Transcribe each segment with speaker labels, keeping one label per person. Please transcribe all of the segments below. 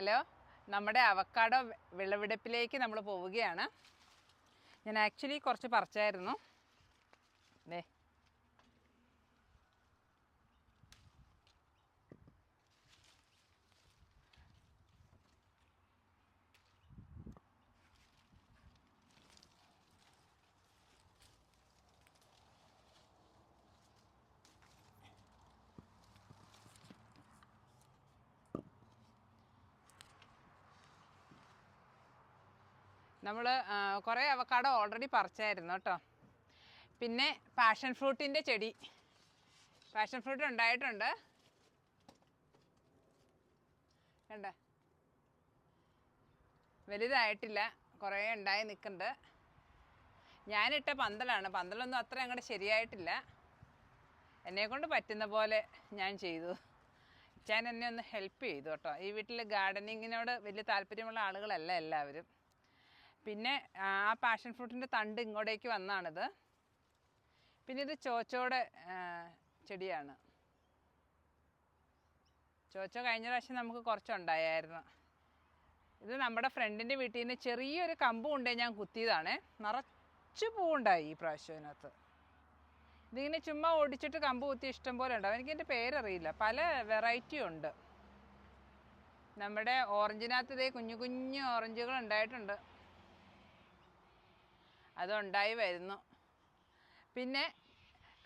Speaker 1: Hello നമ്മുടെ avocado വിളവെടുപ്പിലേക്ക് നമ്മൾ പോവുകയാണ്. ഞാൻ ആക്ച്വലി കുറച്ച് പറിച്ചായിരുന്നു. ദേ നമ്മൾ കുറേ അവക്കാട് ഓൾറെഡി പറിച്ചായിരുന്നു കേട്ടോ. പിന്നെ പാഷൻ ഫ്രൂട്ടിന്റെ ചെടി. പാഷൻ ഫ്രൂട്ട് ഉണ്ടായിട്ടുണ്ട്. കണ്ട? വലുതായിട്ടില്ല. കുറേ ഉണ്ടായി നിൽക്കുന്നുണ്ട് ഞാനിട്ട പന്തലാണ്. പന്തലൊന്നും അത്ര അങ്ങോട്ട് ശരിയായിട്ടില്ല. എന്നെക്കൊണ്ട് പറ്റുന്ന പോലെ ഞാൻ ചെയ്തു. ഞാൻ എന്നെ ഒന്ന് ഹെൽപ്പ് ചെയ്തു കേട്ടോ. ഈ വീട്ടിൽ ഗാർഡനിങ്ങിനോട് വലിയ താല്പര്യമുള്ള ആളുകളല്ല എല്ലാവരും. പിന്നെ ആ പാഷൻ ഫ്രൂട്ടിന്റെ തണ്ട് ഇങ്ങോട്ടേക്ക് വന്നാണിത്. പിന്നെ ഇത് ചോച്ചോടെ ചെടിയാണ്. ചോച്ചോ കഴിഞ്ഞ പ്രാവശ്യം നമുക്ക് കുറച്ചുണ്ടായിരുന്നു ഇത് നമ്മുടെ ഫ്രണ്ടിന്റെ വീട്ടിൽ നിന്ന് ചെറിയൊരു കമ്പ് കൊണ്ടേ ഞാൻ കുത്തിയതാണേ. നിറച്ച് പൂവുണ്ടായി ഈ പ്രാവശ്യം ഇതിനകത്ത്. ഇതിങ്ങനെ ചുമ്മാ ഓടിച്ചിട്ട് കമ്പ് കുത്തി ഇഷ്ടം പോലെ ഉണ്ടാവും. എനിക്ക് എന്റെ പേരറിയില്ല. പല വെറൈറ്റി ഉണ്ട്. നമ്മുടെ ഓറഞ്ചിനകത്ത് ഇതേ കുഞ്ഞു കുഞ്ഞു ഓറഞ്ചുകൾ ഉണ്ടായിട്ടുണ്ട്. അതുണ്ടായി വരുന്നു. പിന്നെ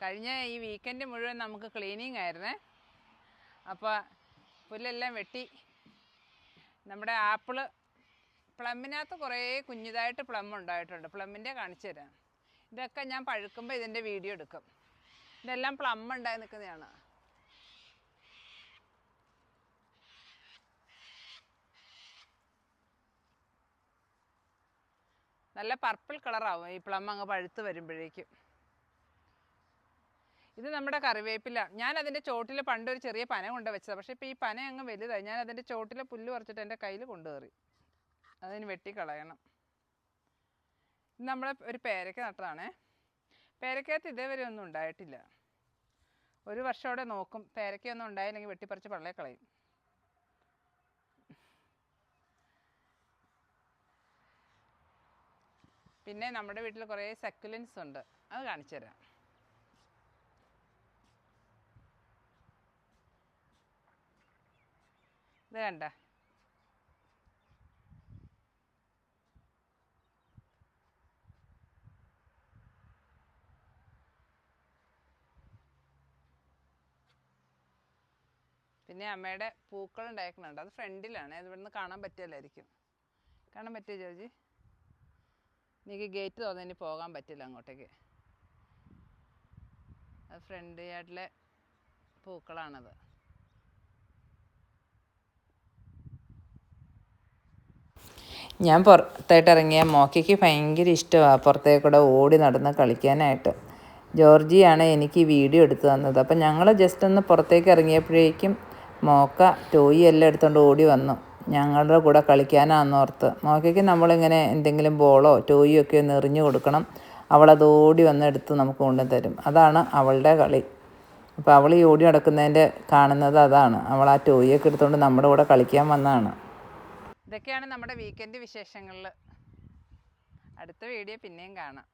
Speaker 1: കഴിഞ്ഞ ഈ വീക്കെൻഡ് മുഴുവൻ നമുക്ക് ക്ലീനിങ് ആയിരുന്നേ. അപ്പോൾ പുല്ലെല്ലാം വെട്ടി. നമ്മുടെ ആപ്പിൾ പ്ലമ്മിനകത്ത് കുറേ കുഞ്ഞിതായിട്ട് പ്ലം ഉണ്ടായിട്ടുണ്ട്. പ്ലമ്മിന്റെ കാണിച്ചു തരാം. ഇതൊക്കെ ഞാൻ പഴുക്കുമ്പോൾ ഇതിന്റെ വീഡിയോ എടുക്കും. ഇതെല്ലാം പ്ലം ഉണ്ടായി നിൽക്കുന്നതാണ്. നല്ല പർപ്പിൾ കളറാവും ഈ പ്ലം അങ്ങ് പഴുത്ത് വരുമ്പോഴേക്കും. ഇത് നമ്മുടെ കറിവേപ്പില. ഞാൻ അതിന്റെ ചോട്ടിൽ പണ്ടൊരു ചെറിയ പന കൊണ്ട് വെച്ചതാണ് പക്ഷേ ഇപ്പോൾ ഈ പന അങ്ങ് വലുതായി. ഞാൻ അതിന്റെ ചോട്ടിൽ പുല്ല് പറിച്ചിട്ട് എന്റെ കയ്യിൽ കൊണ്ടുകയറി. അതിന് വെട്ടിക്കളയണം. ഇത് നമ്മളെ ഒരു പേരയ്ക്ക നട്ടതാണേ. പേരയ്ക്കകത്ത് ഇതേവരെ ഒന്നും ഉണ്ടായിട്ടില്ല. ഒരു വർഷമോടെ നോക്കും. പേരയ്ക്കൊന്നും ഉണ്ടായില്ലെങ്കിൽ വെട്ടിപ്പറിച്ച് പള്ളയെ കളയും. പിന്നെ നമ്മുടെ വീട്ടിൽ കുറേ സക്കുലൻസ് ഉണ്ട്. അത് കാണിച്ചു തരാം. ഇത് കണ്ട? പിന്നെ അമ്മയുടെ പൂക്കൾ ഉണ്ടായിരിക്കുന്നുണ്ട് അത് ഫ്രണ്ടിലാണ് അത് ഇവിടുന്ന് കാണാൻ പറ്റില്ലായിരിക്കും കാണാൻ പറ്റുമോ ജോജി? എനിക്ക് ഗേറ്റ് തുറന്ന് ഇനി പോകാൻ പറ്റില്ല അങ്ങോട്ടേക്ക്. അത് ഫ്രണ്ട് യാർഡിലെ പൂക്കളാണത്. ഞാൻ പുറത്തായിട്ട് ഇറങ്ങിയ മോക്കയ്ക്ക് ഭയങ്കര ഇഷ്ടമാണ് പുറത്തേക്കൂടെ ഓടി നടന്ന് കളിക്കാനായിട്ട്. ജോർജിയാണ് എനിക്ക് വീഡിയോ എടുത്തു തന്നത്. അപ്പം ഞങ്ങൾ ജസ്റ്റ് ഒന്ന് പുറത്തേക്ക് ഇറങ്ങിയപ്പോഴേക്കും മോക്ക ടോയി എല്ലാം എടുത്തുകൊണ്ട് ഓടി വന്നു. ഞങ്ങളുടെ കൂടെ കളിക്കാനാണെന്നോർത്ത് മോക്കയ്ക്ക് നമ്മളിങ്ങനെ എന്തെങ്കിലും ബോളോ ടോയോ ഒക്കെ ഒന്ന് എറിഞ്ഞു കൊടുക്കണം. അവളത് ഓടി വന്ന് എടുത്ത് നമുക്ക് കൊണ്ടു തരും. അതാണ് അവളുടെ കളി. അപ്പോൾ അവൾ ഈ ഓടി നടക്കുന്നതിന്റെ കാണുന്നത് അതാണ്. അവൾ ആ ടോയിയൊക്കെ എടുത്തുകൊണ്ട് നമ്മുടെ കൂടെ കളിക്കാൻ വന്നതാണ്. ഇതൊക്കെയാണ് നമ്മുടെ വീക്കെൻഡ് വിശേഷങ്ങളിൽ അടുത്ത വീഡിയോ പിന്നെയും കാണാം.